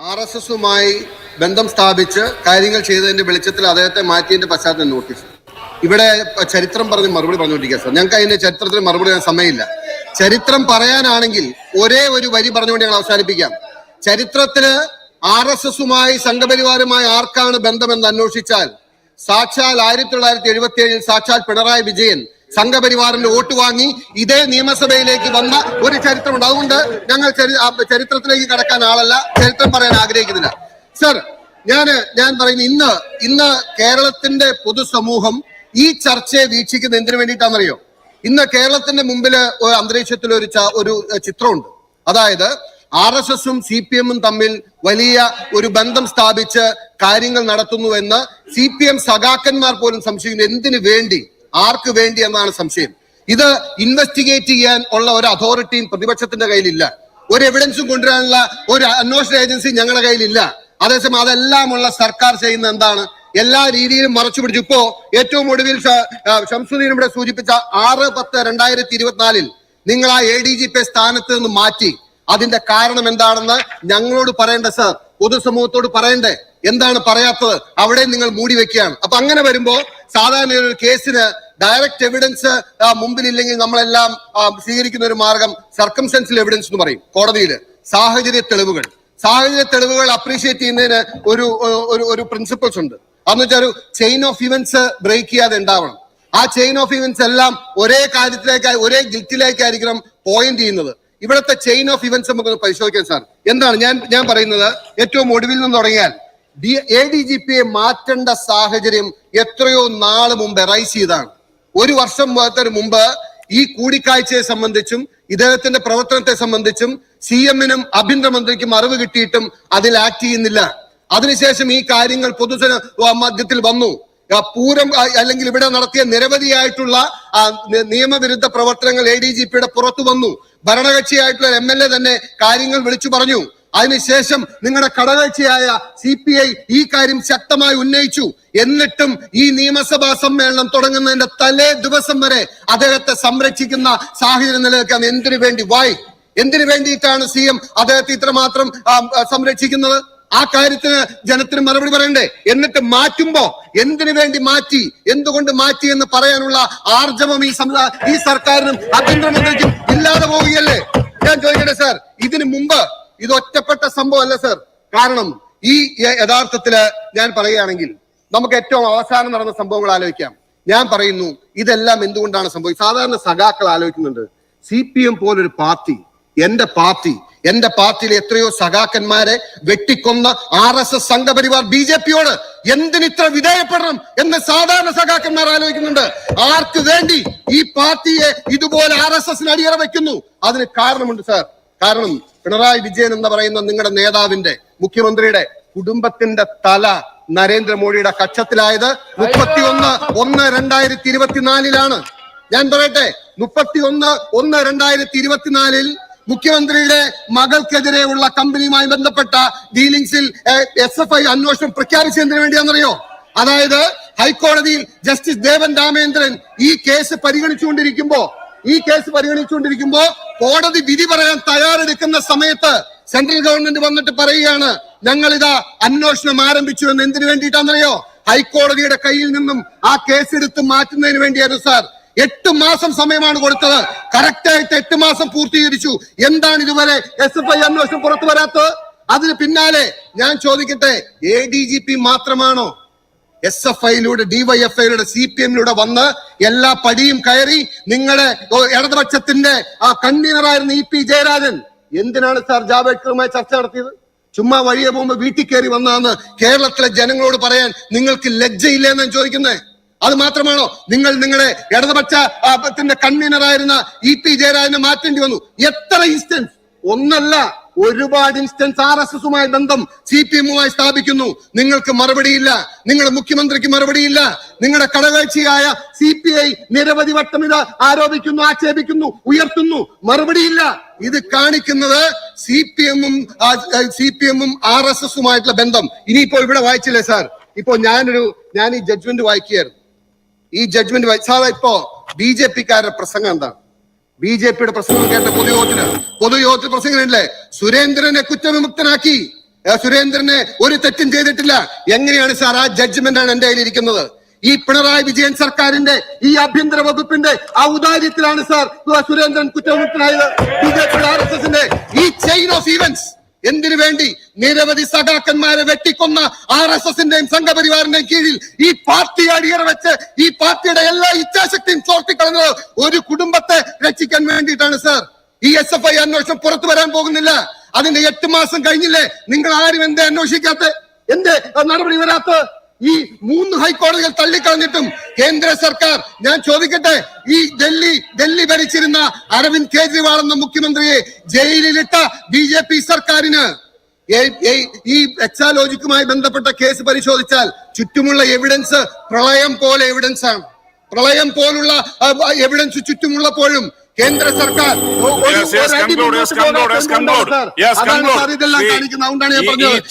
R S എസുമായി ബന്ധം സ്ഥാപിച്ച് കാര്യങ്ങൾ ചെയ്തതിന്റെ വെളിച്ചത്തിൽ അദ്ദേഹത്തെ മാറ്റിയതിന്റെ പശ്ചാത്തലം നോട്ടീസ് ഇവിടെ ചരിത്രം പറഞ്ഞ് മറുപടി പറഞ്ഞുകൊണ്ടിരിക്കുക സാർ. ഞങ്ങൾക്ക് അതിന്റെ ചരിത്രത്തിൽ മറുപടി പറയാൻ സമയമില്ല. ചരിത്രം പറയാനാണെങ്കിൽ ഒരേ ഒരു വരി പറഞ്ഞുകൊണ്ട് ഞങ്ങൾ അവസാനിപ്പിക്കാം. ചരിത്രത്തിൽ ആർ എസ് എസുമായി സംഘപരിവാരുമായി ആർക്കാണ് ബന്ധമെന്ന് അന്വേഷിച്ചാൽ സാക്ഷാൽ ആയിരത്തി തൊള്ളായിരത്തി എഴുപത്തി ഏഴിൽ സാക്ഷാൽ പിണറായി വിജയൻ സംഘപരിവാറിന്റെ വോട്ട് വാങ്ങി ഇതേ നിയമസഭയിലേക്ക് വന്ന ഒരു ചരിത്രമുണ്ട്. അതുകൊണ്ട് ഞങ്ങൾ ചരിത്രത്തിലേക്ക് കടക്കാൻ ആളല്ല. ചരിത്രം പറയാൻ ആഗ്രഹിക്കുന്നില്ല. സർ ഞാൻ ഞാൻ പറയുന്നു ഇന്ന് ഇന്ന് കേരളത്തിന്റെ പൊതുസമൂഹം ഈ ചർച്ചയെ വീക്ഷിക്കുന്ന എന്തിനു വേണ്ടിയിട്ടാണെന്നറിയോ? ഇന്ന് കേരളത്തിന്റെ മുമ്പിൽ അന്തരീക്ഷത്തിൽ ഒരു ഒരു ചിത്രമുണ്ട്. അതായത് ആർ എസ് എസും സി പി എമ്മും തമ്മിൽ വലിയ ഒരു ബന്ധം സ്ഥാപിച്ച് കാര്യങ്ങൾ നടത്തുന്നു എന്ന് സി പി എം സഖാക്കന്മാർ പോലും സംശയിക്കുന്നു. എന്തിനു വേണ്ടി? ആർക്ക് വേണ്ടി എന്നാണ് സംശയം. ഇത് ഇൻവെസ്റ്റിഗേറ്റ് ചെയ്യാൻ ഉള്ള ഒരു അതോറിറ്റിയും പ്രതിപക്ഷത്തിന്റെ കയ്യിലില്ല. ഒരു എവിഡൻസും കൊണ്ടുവരാനുള്ള ഒരു അന്വേഷണ ഏജൻസി ഞങ്ങളുടെ കയ്യിലില്ല. അതേസമയം അതെല്ലാമുള്ള സർക്കാർ ചെയ്യുന്ന എന്താണ്? എല്ലാ രീതിയിലും മറച്ചു പിടിച്ചു. ഇപ്പോ ഏറ്റവും ഒടുവിൽ ഷംസുദ്ദീൻ ഇവിടെ സൂചിപ്പിച്ച ആറ് പത്ത് രണ്ടായിരത്തി ഇരുപത്തിനാലിൽ നിങ്ങൾ ആ എ ഡി ജി പി സ്ഥാനത്ത് നിന്ന് മാറ്റി. അതിന്റെ കാരണം എന്താണെന്ന് ഞങ്ങളോട് പറയേണ്ട സർ. പൊതുസമൂഹത്തോട് പറയണ്ടേ. എന്താണ് പറയാത്തത്? അവിടെ നിങ്ങൾ മൂടി വെക്കുകയാണ്. അപ്പൊ അങ്ങനെ വരുമ്പോ സാധാരണ ഒരു കേസിന് ഡയറക്റ്റ് എവിഡൻസ് മുമ്പിലില്ലെങ്കിൽ നമ്മളെല്ലാം സ്വീകരിക്കുന്ന ഒരു മാർഗം സർക്കംസെൻസിൽ എവിഡൻസ് എന്ന് പറയും. കോടതിയിൽ സാഹചര്യ തെളിവുകൾ. സാഹചര്യ തെളിവുകൾ അപ്രീഷിയേറ്റ് ചെയ്യുന്നതിന് ഒരു ഒരു പ്രിൻസിപ്പിൾസ് ഉണ്ട്. അതെന്ന് വെച്ചാൽ ഒരു ചെയിൻ ഓഫ് ഇവന്റ്സ് ബ്രേക്ക് ചെയ്യാതെ ഉണ്ടാവണം. ആ ചെയിൻ ഓഫ് ഇവന്റ്സ് എല്ലാം ഒരേ കാര്യത്തിലേക്കായി ഒരേ ഗിൽറ്റിലേക്കായിരിക്കണം പോയിന്റ് ചെയ്യുന്നത്. ഇവിടുത്തെ ചെയിൻ ഓഫ് ഇവന്റ്സ് നമുക്ക് പരിശോധിക്കാം സാർ എന്താണ്? ഞാൻ ഞാൻ പറയുന്നത് ഏറ്റവും ഒടുവിൽ നിന്ന് തുടങ്ങിയാൽ ഡി എ ഡി ജി പിയെ മാറ്റേണ്ട സാഹചര്യം എത്രയോ നാൾ മുമ്പ് റൈസ് ചെയ്താണ്. ഒരു വർഷം മുഖത്തിന് മുമ്പ് ഈ കൂടിക്കാഴ്ചയെ സംബന്ധിച്ചും ഇദ്ദേഹത്തിന്റെ പ്രവർത്തനത്തെ സംബന്ധിച്ചും സി എമ്മിനും ആഭ്യന്തരമന്ത്രിക്കും അറിവ് കിട്ടിയിട്ടും അതിൽ ആക്ട് ചെയ്യുന്നില്ല. അതിനുശേഷം ഈ കാര്യങ്ങൾ പൊതുജന മധ്യത്തിൽ വന്നു. പൂരം അല്ലെങ്കിൽ ഇവിടെ നടത്തിയ നിരവധിയായിട്ടുള്ള നിയമവിരുദ്ധ പ്രവർത്തനങ്ങൾ എ ഡി ജി പിയുടെ പുറത്തു വന്നു. ഭരണകക്ഷിയായിട്ടുള്ള എം എൽ എ തന്നെ കാര്യങ്ങൾ വിളിച്ചു പറഞ്ഞു. അതിനുശേഷം നിങ്ങളുടെ കടകാഴ്ചയായ സി പി ഐ ഈ കാര്യം ശക്തമായി ഉന്നയിച്ചു. എന്നിട്ടും ഈ നിയമസഭാ സമ്മേളനം തുടങ്ങുന്നതിന്റെ തലേ ദിവസം വരെ അദ്ദേഹത്തെ സംരക്ഷിക്കുന്ന സാഹചര്യം നിലനിൽക്കാൻ എന്തിനു വേണ്ടി വായി എന്തിനു വേണ്ടിയിട്ടാണ് സി എം അദ്ദേഹത്തെ ഇത്രമാത്രം സംരക്ഷിക്കുന്നത്? ആ കാര്യത്തിന് ജനത്തിന് മറുപടി പറയണ്ടേ? എന്നിട്ട് മാറ്റുമ്പോ എന്തിനു വേണ്ടി മാറ്റി? എന്തുകൊണ്ട് മാറ്റി എന്ന് പറയാനുള്ള ആർജവം ഈ ഈ സർക്കാരിനും ആഭ്യന്തരമന്ത്രിക്കും ഇല്ലാതെ പോവുകയല്ലേ? ഞാൻ ചോദിക്കട്ടെ സാർ ഇതിനു മുമ്പ് ഇത് ഒറ്റപ്പെട്ട സംഭവം അല്ല സാർ. കാരണം ഈ യഥാർത്ഥത്തിൽ ഞാൻ പറയുകയാണെങ്കിൽ നമുക്ക് ഏറ്റവും അവസാനം നടന്ന സംഭവങ്ങൾ ആലോചിക്കാം. ഞാൻ പറയുന്നു ഇതെല്ലാം എന്തുകൊണ്ടാണ് സംഭവം സാധാരണ സഖാക്കൾ ആലോചിക്കുന്നുണ്ട് സി പി എം പോലൊരു പാർട്ടി എന്റെ പാർട്ടി എന്റെ പാർട്ടിയിലെ എത്രയോ സഖാക്കന്മാരെ വെട്ടിക്കൊന്ന R S S Sangh Parivar B J പിയോട് എന്തിനിത്ര വിധേയപ്പെടണം എന്ന് സാധാരണ സഖാക്കന്മാർ ആലോചിക്കുന്നുണ്ട്. ആർക്ക് വേണ്ടി ഈ പാർട്ടിയെ ഇതുപോലെ ആർ എസ് എസിന് അടിയറ വെക്കുന്നു? അതിന് കാരണമുണ്ട് സാർ. കാരണം പിണറായി വിജയൻ എന്ന് പറയുന്ന നിങ്ങളുടെ നേതാവിന്റെ മുഖ്യമന്ത്രിയുടെ കുടുംബത്തിന്റെ തല നരേന്ദ്രമോദിയുടെ കക്ഷത്തിലായത് മുപ്പത്തിയൊന്ന് ഒന്ന് രണ്ടായിരത്തി ഇരുപത്തിനാലിലാണ് ഞാൻ പറയട്ടെ മുപ്പത്തി ഒന്ന് ഒന്ന് രണ്ടായിരത്തി ഇരുപത്തിനാലിൽ മുഖ്യമന്ത്രിയുടെ മകൾക്കെതിരെയുള്ള കമ്പനിയുമായി ബന്ധപ്പെട്ട ഡീലിംഗ്സിൽ എസ് എഫ് ഐ അന്വേഷണം പ്രഖ്യാപിച്ചതിന് വേണ്ടിയാണെന്നറിയോ? അതായത് ഹൈക്കോടതിയിൽ ജസ്റ്റിസ് ദേവൻ രാമേന്ദ്രൻ ഈ കേസ് പരിഗണിച്ചുകൊണ്ടിരിക്കുമ്പോ ഈ കേസ് പരിഗണിച്ചുകൊണ്ടിരിക്കുമ്പോ കോടതി വിധി പറയാൻ തയ്യാറെടുക്കുന്ന സമയത്ത് സെൻട്രൽ ഗവൺമെന്റ് വന്നിട്ട് പറയുകയാണ് ഞങ്ങൾ ഇതാ അന്വേഷണം ആരംഭിച്ചു എന്ന് എന്തിനു വേണ്ടിയിട്ടാണെന്നറിയോ? ഹൈക്കോടതിയുടെ കയ്യിൽ നിന്നും ആ കേസ് എടുത്ത് മാറ്റുന്നതിന് വേണ്ടിയായിരുന്നു സാർ. എട്ട് മാസം സമയമാണ് കൊടുത്തത്. കറക്റ്റ് ആയിട്ട് എട്ട് മാസം പൂർത്തീകരിച്ചു. എന്താണ് ഇതുവരെ എസ് എഫ് ഐ അന്വേഷണം പുറത്തു വരാത്തത്? അതിന് പിന്നാലെ ഞാൻ ചോദിക്കട്ടെ എ ഡി ജി പി മാത്രമാണോ എസ് എഫ് ഐയിലൂടെ ഡിവൈഎഫ്ഐയിലൂടെ സി പി എമ്മിലൂടെ വന്ന് എല്ലാ പടിയും കയറി നിങ്ങളുടെ ഇടതുപക്ഷത്തിന്റെ ആ കൺവീനറായിരുന്ന ഇ പി ജയരാജൻ. എന്തിനാണ് സാർ ജാവേദ്കറുമായി ചർച്ച നടത്തിയത്? ചുമ്മാ വഴിയെ പോകുമ്പോൾ വീട്ടിൽ കയറി വന്നതെന്ന് കേരളത്തിലെ ജനങ്ങളോട് പറയാൻ നിങ്ങൾക്ക് ലജ്ജയില്ലെന്ന് ഞാൻ ചോദിക്കുന്നത് അത് മാത്രമാണോ? നിങ്ങൾ നിങ്ങളുടെ ഇടതുപക്ഷ കൺവീനറായിരുന്ന ഇ പി ജയരാജനെ മാറ്റേണ്ടി വന്നു. എത്ര ഇൻസ്റ്റൻസ്? ഒന്നല്ല. ഒരുപാട് ഇൻസ്റ്റൻസ് ആർ എസ് എസുമായി ബന്ധം സി പി എമ്മുമായി സ്ഥാപിക്കുന്നു. നിങ്ങൾക്ക് മറുപടിയില്ല. നിങ്ങളുടെ മുഖ്യമന്ത്രിക്ക് മറുപടിയില്ല. നിങ്ങളുടെ കടകാഴ്ചയായ സി പി ഐ നിരവധി വട്ടം ഇത് ആരോപിക്കുന്നു ആക്ഷേപിക്കുന്നു ഉയർത്തുന്നു. മറുപടിയില്ല. ഇത് കാണിക്കുന്നത് സി പി എമ്മും സി പി എമ്മും ആർ എസ് എസുമായിട്ടുള്ള ബന്ധം. ഇനിയിപ്പോ ഇവിടെ വായിച്ചില്ലേ സാർ? ഇപ്പോ ഞാനൊരു ഞാൻ ഈ ജഡ്ജ്മെന്റ് വായിക്കുകയായിരുന്നു. ഈ ജഡ്ജ്മെന്റ് സാധാ ഇപ്പോ ബി ജെ പിക്കാരുടെ പ്രസംഗം എന്താണ്? ബി ജെ പിയുടെ പ്രസംഗം കേട്ട പൊതുയോഗത്തിന് പൊതുയോഗത്തിൽ പ്രസംഗമില്ലേ സുരേന്ദ്രനെ കുറ്റവിമുക്തനാക്കി. സുരേന്ദ്രനെ ഒരു തെറ്റും ചെയ്തിട്ടില്ല. എങ്ങനെയാണ് സാർ ആ ജഡ്ജ്മെന്റ് ആണ് എന്റെ കയ്യിൽ ഇരിക്കുന്നത് ഈ പിണറായി വിജയൻ സർക്കാരിന്റെ ഈ ആഭ്യന്തര വകുപ്പിന്റെ ഔദാര്യത്തിലാണ് sir Surendran കുറ്റവിമുക്തനായത്. B J P R S എസിന്റെ ഈ ചെയിൻ ഓഫ് ഈവന്റ്സ് എന്തിനു വേണ്ടി നിരവധി സഖാക്കന്മാരെ വെട്ടിക്കൊന്ന ആർ എസ് എസിന്റെയും സംഘപരിവാറിന്റെയും കീഴിൽ ഈ പാർട്ടി അടിയറ വെച്ച് ഈ പാർട്ടിയുടെ എല്ലാ ഇച്ഛാശക്തിയും ചോർത്തിക്കളഞ്ഞത് ഒരു കുടുംബത്തെ രക്ഷിക്കാൻ വേണ്ടിയിട്ടാണ് സാർ. ഈ എസ് എഫ് ഐ അന്വേഷണം പുറത്തു വരാൻ പോകുന്നില്ല. അതിന്റെ എട്ട് മാസം കഴിഞ്ഞില്ലേ? നിങ്ങൾ ആരും എന്തേ അന്വേഷിക്കാത്ത? എന്തേ നടപടി വരാത്ത? ഈ മൂന്ന് ഹൈക്കോടതികൾ തള്ളിക്കളഞ്ഞിട്ടും കേന്ദ്ര സർക്കാർ ഞാൻ ചോദിക്കട്ടെ ഈ ഡൽഹി ഡൽഹി ഭരിച്ചിരുന്ന അരവിന്ദ് കെജ്രിവാൾ എന്ന മുഖ്യമന്ത്രിയെ ജയിലിലിട്ട ബി ജെ പി സർക്കാരിന് ഈ എക്സാലോജിക്കുമായി ബന്ധപ്പെട്ട കേസ് പരിശോധിച്ചാൽ ചുറ്റുമുള്ള എവിഡൻസ് പ്രളയം പോലെ എവിഡൻസ് ആണ്. പ്രളയം പോലുള്ള എവിഡൻസ് ചുറ്റുമുള്ളപ്പോഴും കേന്ദ്ര സർക്കാർ അതാണ് സാർ ഇതെല്ലാം ഈ- കാണിക്കുന്നത് അതുകൊണ്ടാണ് ഞാൻ പറഞ്ഞത്.